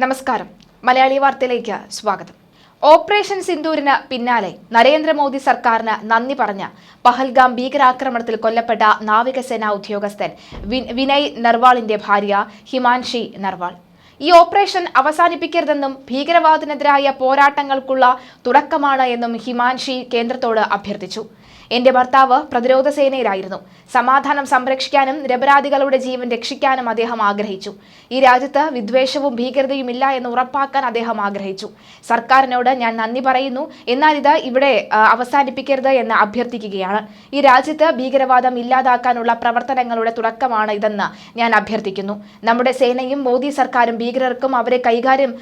നമസ്കാരം. മലയാളി വാർത്തയിലേക്ക് സ്വാഗതം. ഓപ്പറേഷൻ സിന്ദൂരിന് പിന്നാലെ നരേന്ദ്രമോദി സർക്കാരിന് നന്ദി പറഞ്ഞ പഹൽഗാം ഭീകരാക്രമണത്തിൽ കൊല്ലപ്പെട്ട നാവികസേനാ ഉദ്യോഗസ്ഥൻ വിനയ് നർവാളിന്റെ ഭാര്യ ഹിമാൻഷി നർവാൾ. ഈ ഓപ്പറേഷൻ അവസാനിപ്പിക്കരുതെന്നും ഭീകരവാദത്തിനെതിരായ പോരാട്ടങ്ങൾക്കുള്ള തുടക്കമാണ് എന്നും ഹിമാൻഷി കേന്ദ്രത്തോട് അഭ്യർത്ഥിച്ചു. എന്റെ ഭർത്താവ് പ്രതിരോധ സേനയിലായിരുന്നു സമാധാനം സംരക്ഷിക്കാനും നിരപരാധികളുടെ ജീവൻ രക്ഷിക്കാനും അദ്ദേഹം ആഗ്രഹിച്ചു. ഈ രാജ്യത്ത് വിദ്വേഷവും ഭീകരതയും ഇല്ല എന്ന് ഉറപ്പാക്കാൻ അദ്ദേഹം ആഗ്രഹിച്ചു. സർക്കാരിനോട് ഞാൻ നന്ദി പറയുന്നു. എന്നാൽ ഇത് ഇവിടെ അവസാനിപ്പിക്കരുത് എന്ന് അഭ്യർത്ഥിക്കുകയാണ്. ഈ രാജ്യത്ത് ഭീകരവാദം ഇല്ലാതാക്കാനുള്ള പ്രവർത്തനങ്ങളുടെ തുടക്കമാണ് ഇതെന്ന് ഞാൻ അഭ്യർത്ഥിക്കുന്നു. നമ്മുടെ സേനയും മോദി സർക്കാരും ഭീകരർക്കും അവരെ കൈകാര്യം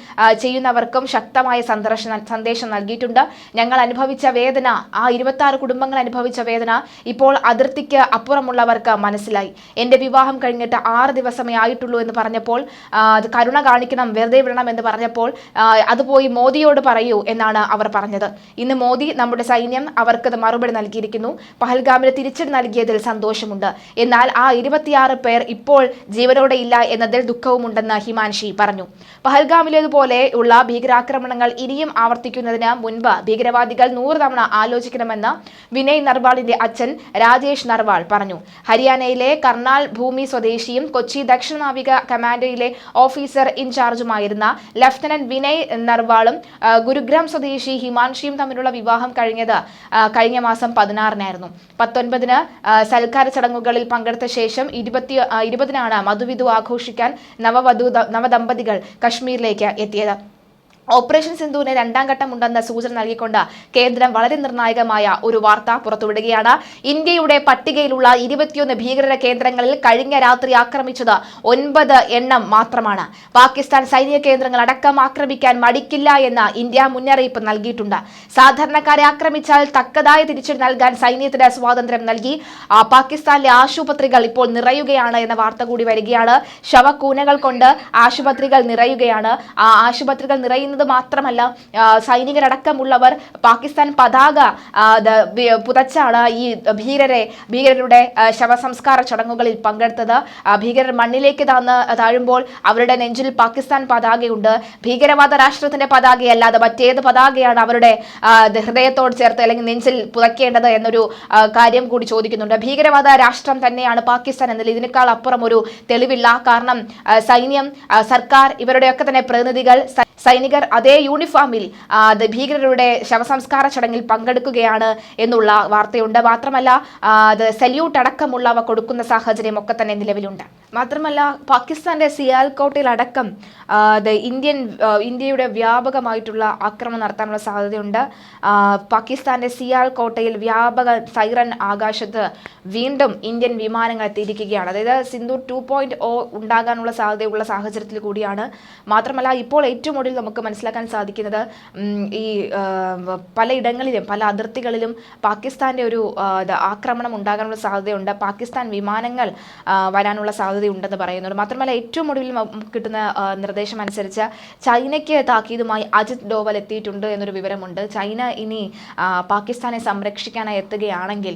ചെയ്യുന്നവർക്കും ശക്തമായ സന്ദർശന സന്ദേശം നൽകിയിട്ടുണ്ട്. ഞങ്ങൾ അനുഭവിച്ച വേദന ആ ഇരുപത്തി കുടുംബങ്ങൾ അനുഭവിച്ച വേദന ഇപ്പോൾ അതിർത്തിക്ക് അപ്പുറമുള്ളവർക്ക് മനസ്സിലായി. എന്റെ വിവാഹം കഴിഞ്ഞിട്ട് ആറ് ദിവസമേ ആയിട്ടുള്ളൂ എന്ന് പറഞ്ഞപ്പോൾ അത് കരുണ കാണിക്കണം വെറുതെ വിടണം എന്ന് പറഞ്ഞപ്പോൾ അത് പോയി മോദിയോട് പറയൂ എന്നാണ് അവർ പറഞ്ഞത്. ഇന്ന് മോദി നമ്മുടെ സൈന്യം അവർക്ക് മറുപടി നൽകിയിരിക്കുന്നു. പഹൽഗാമിന് തിരിച്ചടി നൽകിയതിൽ സന്തോഷമുണ്ട്. എന്നാൽ ആ ഇരുപത്തിയാറ് പേർ ഇപ്പോൾ ജീവനോടെ ഇല്ല എന്നതിൽ ദുഃഖവുമുണ്ടെന്ന് ഹിമാൻഷി പറഞ്ഞു. പഹൽഗാമിലേതുപോലെ ഉള്ള ഭീകരാക്രമണങ്ങൾ ഇനിയും ആവർത്തിക്കുന്നതിന് മുൻപ് ഭീകരവാദികൾ നൂറ് തവണ ആലോചിക്കണമെന്ന് വിനയ് നർവാളിന്റെ അച്ഛൻ രാജേഷ് നർവാൾ പറഞ്ഞു. ഹരിയാനയിലെ കർണാൽ ഭൂമി സ്വദേശിയും കൊച്ചി ദക്ഷിണ നാവിക കമാൻഡോയിലെ ഓഫീസർ ഇൻചാർജുമായിരുന്ന ലഫ്റ്റനന്റ് വിനയ് നർവാളും ഗുരുഗ്രാം സ്വദേശി ഹിമാൻഷിയും തമ്മിലുള്ള വിവാഹം കഴിഞ്ഞത് കഴിഞ്ഞ മാസം പതിനാറിനായിരുന്നു. പത്തൊൻപതിന് സൽക്കാര ചടങ്ങുകളിൽ പങ്കെടുത്ത ശേഷം ഇരുപത്തി ഇരുപതിനാണ് മധുവിധു ആഘോഷിക്കാൻ നവവധു നവദമ്പതികൾ കശ്മീരിലേക്ക് എത്തിയത്. ഓപ്പറേഷൻ സിന്ധുവിന് രണ്ടാം ഘട്ടം ഉണ്ടെന്ന സൂചന നൽകിക്കൊണ്ട് കേന്ദ്രം വളരെ നിർണായകമായ ഒരു വാർത്ത പുറത്തുവിടുകയാണ്. ഇന്ത്യയുടെ പട്ടികയിലുള്ള ഇരുപത്തിയൊന്ന് ഭീകരര കേന്ദ്രങ്ങളിൽ കഴിഞ്ഞ രാത്രി ആക്രമിച്ചത് ഒൻപത് എണ്ണം മാത്രമാണ്. പാകിസ്ഥാൻ സൈനിക കേന്ദ്രങ്ങൾ അടക്കം ആക്രമിക്കാൻ മടിക്കില്ല എന്ന് ഇന്ത്യ മുന്നറിയിപ്പ് നൽകിയിട്ടുണ്ട്. സാധാരണക്കാരെ ആക്രമിച്ചാൽ തക്കതായ തിരിച്ചടി നൽകാൻ സൈന്യത്തിന് സ്വാതന്ത്ര്യം നൽകി. ആ, പാകിസ്ഥാനിലെ ആശുപത്രികൾ ഇപ്പോൾ നിറയുകയാണ് എന്ന വാർത്ത കൂടി വരികയാണ്. ശവക്കൂനകൾ കൊണ്ട് ആശുപത്രികൾ നിറയുകയാണ്. ആ ആശുപത്രികൾ നിറയുന്നത് മാത്രമല്ല സൈനികരടക്കമുള്ളവർ പാകിസ്ഥാൻ പതാക പുതച്ചാണ് ഈ ഭീകരരെ ഭീകരരുടെ ശവസംസ്കാര ചടങ്ങുകളിൽ പങ്കെടുത്തത്. ഭീകരർ മണ്ണിലേക്ക് താന്ന് താഴുമ്പോൾ അവരുടെ നെഞ്ചിൽ പാകിസ്ഥാൻ പതാകയുണ്ട്. ഭീകരവാദ രാഷ്ട്രത്തിന്റെ പതാകയല്ലാതെ മറ്റേത് പതാകയാണ് അവരുടെ ഹൃദയത്തോട് ചേർത്ത് അല്ലെങ്കിൽ നെഞ്ചിൽ പുതയ്ക്കേണ്ടത് എന്നൊരു കാര്യം കൂടി ചോദിക്കുന്നുണ്ട്. ഭീകരവാദ രാഷ്ട്രം തന്നെയാണ് പാകിസ്ഥാൻ എന്നതിൽ ഇതിനേക്കാൾ അപ്പുറം ഒരു തെളിവില്ല. കാരണം സൈന്യം സർക്കാർ ഇവരുടെയൊക്കെ തന്നെ പ്രതിനിധികൾ സൈനികർ അതേ യൂണിഫോമിൽ ഭീകരരുടെ ശവസംസ്കാര ചടങ്ങിൽ പങ്കെടുക്കുകയാണ് എന്നുള്ള വാർത്തയുണ്ട്. മാത്രമല്ല സല്യൂട്ട് അടക്കമുള്ളവ കൊടുക്കുന്ന സാഹചര്യം ഒക്കെ തന്നെ നിലവിലുണ്ട്. മാത്രമല്ല പാകിസ്ഥാന്റെ സിയാൽകോട്ടിൽ അടക്കം ഇന്ത്യൻ ഇന്ത്യയുടെ വ്യാപകമായിട്ടുള്ള ആക്രമണം നടത്താനുള്ള സാധ്യതയുണ്ട്. പാകിസ്ഥാന്റെ സിയാൽകോട്ടയിൽ വ്യാപക സൈറൻ ആകാശത്ത് വീണ്ടും ഇന്ത്യൻ വിമാനങ്ങൾ എത്തിയിരിക്കുകയാണ്. അതായത് സിന്ധു ടു പോയിന്റ് ഒ ഉണ്ടാകാനുള്ള സാധ്യതയുള്ള സാഹചര്യത്തിൽ കൂടിയാണ്. മാത്രമല്ല ഇപ്പോൾ ഏറ്റവും ഒടുവിൽ നമുക്ക് മനസ്സിലാക്കാൻ സാധിക്കുന്നത് ഈ പലയിടങ്ങളിലും പല അതിർത്തികളിലും പാകിസ്ഥാന്റെ ഒരു ആക്രമണം ഉണ്ടാകാനുള്ള സാധ്യതയുണ്ട്. പാകിസ്ഥാൻ വിമാനങ്ങൾ ആ, വരാനുള്ള സാധ്യതയുണ്ടെന്ന് പറയുന്നുണ്ട്. മാത്രമല്ല ഏറ്റവും ഒടുവിൽ കിട്ടുന്ന നിർദ്ദേശം അനുസരിച്ച് ചൈനയ്ക്ക് താക്കീതുമായി അജിത് ഡോവൽ എത്തിയിട്ടുണ്ട് എന്നൊരു വിവരമുണ്ട്. ചൈന ഇനി പാകിസ്ഥാനെ സംരക്ഷിക്കാനായി എത്തുകയാണെങ്കിൽ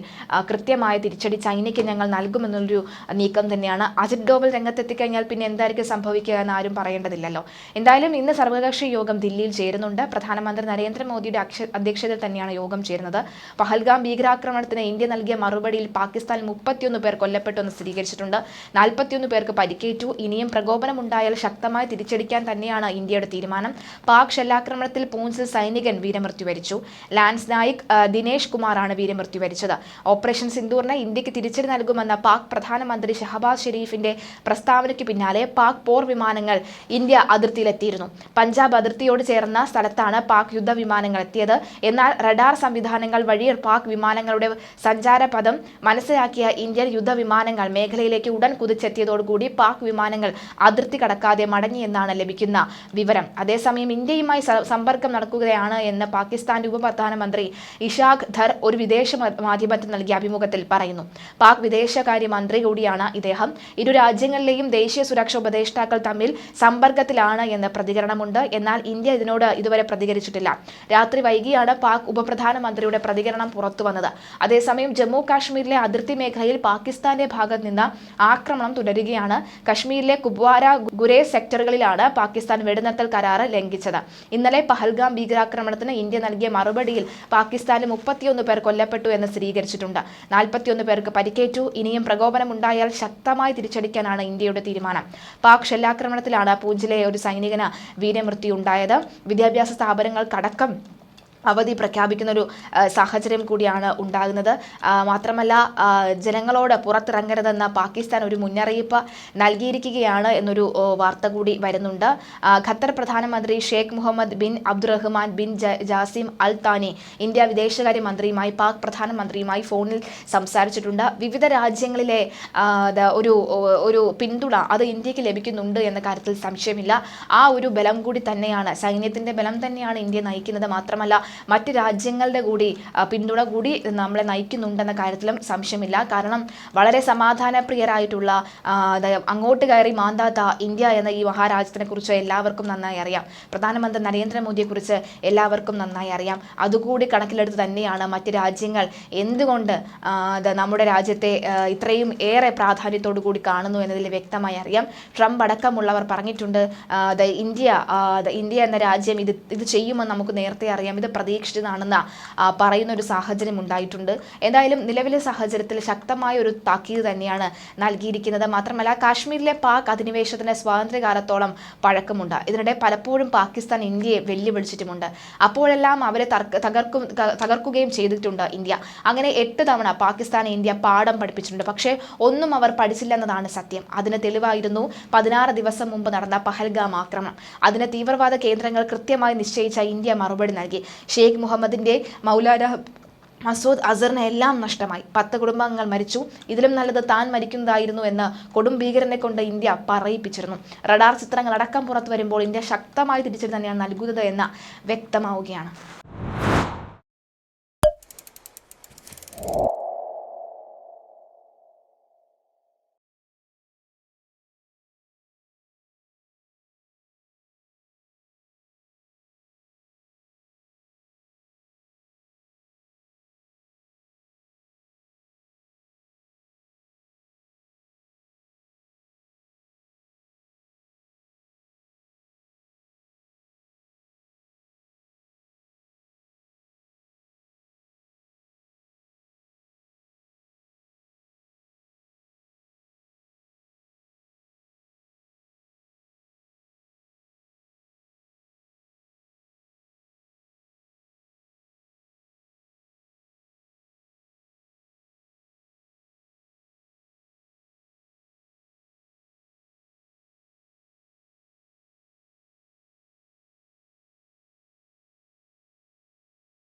കൃത്യമായ തിരിച്ചടി ചൈനയ്ക്ക് ഞങ്ങൾ നൽകുമെന്നുള്ളൊരു നീക്കം തന്നെയാണ്. അജിത് ഡോവൽ രംഗത്തെത്തിക്കഴിഞ്ഞാൽ പിന്നെ എന്തായിരിക്കും സംഭവിക്കുക എന്ന് ആരും പറയേണ്ടതില്ലല്ലോ. എന്തായാലും ഇന്ന് സർവകക്ഷി യോഗം ദില്ലിയിൽ ചേരുന്നുണ്ട്. പ്രധാനമന്ത്രി നരേന്ദ്രമോദിയുടെ അധ്യക്ഷതയിൽ തന്നെയാണ് യോഗം ചേരുന്നത്. പഹൽഗാം ഭീകരാക്രമണത്തിന് ഇന്ത്യ നൽകിയ മറുപടിയിൽ പാകിസ്ഥാൻ മുപ്പത്തിയൊന്ന് പേർ കൊല്ലപ്പെട്ടു എന്ന് സ്ഥിരീകരിച്ചിട്ടുണ്ട്. നാൽപ്പത്തിയൊന്ന് പേർക്ക് പരിക്കേറ്റു. ഇനിയും പ്രകോപനമുണ്ടായാൽ ശക്തമായി തിരിച്ചടിക്കാൻ തന്നെയാണ് ഇന്ത്യയുടെ തീരുമാനം. പാക് ഷെല്ലാക്രമണത്തിൽ പൂഞ്ചിൽ സൈനികൻ വീരമൃത്യു വരിച്ചു. ലാൻസ് നായിക് ദിനേഷ് കുമാറാണ് വീരമൃത്യു വരിച്ചത്. ഓപ്പറേഷൻ സിന്ദൂറിന് ഇന്ത്യയ്ക്ക് തിരിച്ചടി നൽകുമെന്ന പാക് പ്രധാനമന്ത്രി ഷഹബാസ് ഷെരീഫിന്റെ പ്രസ്താവനയ്ക്ക് പിന്നാലെ പാക് പോർ വിമാനങ്ങൾ ഇന്ത്യ അതിർത്തിയിലെത്തിയിരുന്നു. പഞ്ചാബ് അതിർത്തിയോട് ചേർന്ന സ്ഥലത്താണ് പാക് യുദ്ധ വിമാനങ്ങൾ എത്തിയത് എന്നാൽ റഡാർ സംവിധാനങ്ങൾ വഴി പാക് വിമാനങ്ങളുടെ സഞ്ചാരപഥം മനസ്സിലാക്കിയ ഇന്ത്യൻ യുദ്ധ വിമാനങ്ങൾ മേഖലയിലേക്ക് ഉടൻ കുതിച്ചെത്തിയതോടുകൂടി പാക് വിമാനങ്ങൾ അതിർത്തി കടക്കാതെ മടങ്ങിയെന്നാണ് ലഭിക്കുന്ന വിവരം. അതേസമയം ഇന്ത്യയുമായി സമ്പർക്കം നടക്കുകയാണ് എന്ന് പാകിസ്ഥാന്റെ ഉപപ്രധാനമന്ത്രി ഇഷാഖ് ധർ ഒരു വിദേശ മാധ്യമത്തിന് നൽകിയ അഭിമുഖത്തിൽ പറയുന്നു. പാക് വിദേശകാര്യ മന്ത്രി കൂടിയാണ് ഇദ്ദേഹം. ഇരു രാജ്യങ്ങളിലെയും ദേശീയ സുരക്ഷാ ഉപദേഷ്ടാക്കൾ തമ്മിൽ സമ്പർക്കത്തിലാണ് എന്ന് പ്രതികരണമുണ്ട്. എന്നാൽ ഇന്ത്യ ഇതിനോട് ഇതുവരെ പ്രതികരിച്ചിട്ടില്ല. രാത്രി വൈകിയാണ് പാക് ഉപപ്രധാനമന്ത്രിയുടെ പ്രതികരണം പുറത്തു വന്നത്. അതേസമയം ജമ്മു കാശ്മീരിലെ അതിർത്തി മേഖലയിൽ പാകിസ്ഥാന്റെ ഭാഗത്ത് നിന്ന് ആക്രമണം തുടരുകയാണ് കശ്മീരിലെ കുപ്വാര ഗുരേ സെക്ടറുകളിലാണ് പാകിസ്ഥാൻ വെടിനിർത്തൽ കരാറ് ലംഘിച്ചത്. ഇന്നലെ പഹൽഗാം ഭീകരാക്രമണത്തിന് ഇന്ത്യ നൽകിയ മറുപടിയിൽ പാകിസ്ഥാനിൽ മുപ്പത്തിയൊന്ന് പേർ കൊല്ലപ്പെട്ടു എന്ന് സ്ഥിരീകരിച്ചിട്ടുണ്ട്. നാൽപ്പത്തിയൊന്ന് പേർക്ക് പരിക്കേറ്റു. ഇനിയും പ്രകോപനമുണ്ടായാൽ ശക്തമായി തിരിച്ചടിക്കാനാണ് ഇന്ത്യയുടെ തീരുമാനം. പാക് ഷെല്ലാക്രമണത്തിലാണ് പൂഞ്ചിലെ ഒരു സൈനികന് വീരമൃത്യു ഉണ്ടായത് വിദ്യാഭ്യാസ സ്ഥാപനങ്ങൾക്കടക്കം അവധി പ്രഖ്യാപിക്കുന്ന ഒരു സാഹചര്യം കൂടിയാണ് ഉണ്ടാകുന്നത്. മാത്രമല്ല ജനങ്ങളോട് പുറത്തിറങ്ങരുതെന്ന പാകിസ്ഥാൻ ഒരു മുന്നറിയിപ്പ് നൽകിയിരിക്കുകയാണ് എന്നൊരു വാർത്ത കൂടി വരുന്നുണ്ട്. ഖത്തർ പ്രധാനമന്ത്രി Sheikh Mohammed bin Abdulrahman bin Jassim Al Thani India വിദേശകാര്യ മന്ത്രിയുമായി പാക് പ്രധാനമന്ത്രിയുമായി ഫോണിൽ സംസാരിച്ചിട്ടുണ്ട്. വിവിധ രാജ്യങ്ങളിലെ ഒരു ഒരു പിന്തുണ അത് ഇന്ത്യയ്ക്ക് ലഭിക്കുന്നുണ്ട് എന്ന കാര്യത്തിൽ സംശയമില്ല. ആ ഒരു ബലം കൂടി തന്നെയാണ് സൈന്യത്തിന്റെ ബലം തന്നെയാണ് ഇന്ത്യ നയിക്കുന്നത്. മാത്രമല്ല മറ്റ് രാജ്യങ്ങളുടെ കൂടി പിന്തുണ കൂടി നമ്മളെ നയിക്കുന്നുണ്ടെന്ന കാര്യത്തിലും സംശയമില്ല. കാരണം വളരെ സമാധാനപ്രിയരായിട്ടുള്ള അങ്ങോട്ട് കയറി മാന്താത്ത ഇന്ത്യ എന്ന ഈ മഹാരാജ്യത്തിനെ കുറിച്ച് എല്ലാവർക്കും നന്നായി അറിയാം. പ്രധാനമന്ത്രി നരേന്ദ്രമോദിയെ കുറിച്ച് എല്ലാവർക്കും നന്നായി അറിയാം. അതുകൂടി കണക്കിലെടുത്ത് തന്നെയാണ് മറ്റ് രാജ്യങ്ങൾ എന്തുകൊണ്ട് നമ്മുടെ രാജ്യത്തെ ഇത്രയും ഏറെ പ്രാധാന്യത്തോടു കൂടി കാണുന്നു എന്നതിൽ വ്യക്തമായി അറിയാം. ട്രംപ് അടക്കമുള്ളവർ പറഞ്ഞിട്ടുണ്ട് ഇന്ത്യ ഇന്ത്യ എന്ന രാജ്യം ഇത് ഇത് ചെയ്യുമെന്ന് നമുക്ക് നേരത്തെ അറിയാം. ഇത് പ്രതീക്ഷിച്ചതാണെന്ന് പറയുന്ന ഒരു സാഹചര്യം ഉണ്ടായിട്ടുണ്ട്. എന്തായാലും നിലവിലെ സാഹചര്യത്തിൽ ശക്തമായ ഒരു താക്കീത് തന്നെയാണ് നൽകിയിരിക്കുന്നത്. മാത്രമല്ല കാശ്മീരിലെ പാക് അധിനിവേശത്തിന് സ്വാതന്ത്ര്യകാലത്തോളം പഴക്കമുണ്ട്. ഇതിനിടെ പലപ്പോഴും പാകിസ്ഥാൻ ഇന്ത്യയെ വെല്ലുവിളിച്ചിട്ടുമുണ്ട്. അപ്പോഴെല്ലാം അവരെ തകർക്കുകയും ചെയ്തിട്ടുണ്ട് ഇന്ത്യ. അങ്ങനെ എട്ട് തവണ പാകിസ്ഥാൻ ഇന്ത്യ പാഠം പഠിപ്പിച്ചിട്ടുണ്ട്. പക്ഷേ ഒന്നും അവർ പഠിച്ചില്ലെന്നതാണ് സത്യം. അതിന് തെളിവായിരുന്നു പതിനാറ് ദിവസം മുമ്പ് നടന്ന പഹൽഗാം ആക്രമണം. അതിന് തീവ്രവാദ കേന്ദ്രങ്ങൾ കൃത്യമായി നിശ്ചയിച്ച ഇന്ത്യ മറുപടി നൽകി. ഷെയ്ഖ് മുഹമ്മദിന്റെ മൗലാന മസൂദ് അസറിന് എല്ലാം നഷ്ടമായി. പത്ത് കുടുംബാംഗങ്ങൾ മരിച്ചു. ഇതിലും നല്ലത് താൻ മരിക്കുന്നതായിരുന്നു എന്ന് കൊടും ഭീകരനെ കൊണ്ട് ഇന്ത്യ പറയിപ്പിച്ചിരുന്നു. റഡാർ ചിത്രങ്ങൾ അടക്കം പുറത്തു വരുമ്പോൾ ഇന്ത്യ ശക്തമായി തിരിച്ചടി തന്നെയാണ് നൽകുന്നത് എന്ന് വ്യക്തമാവുകയാണ്.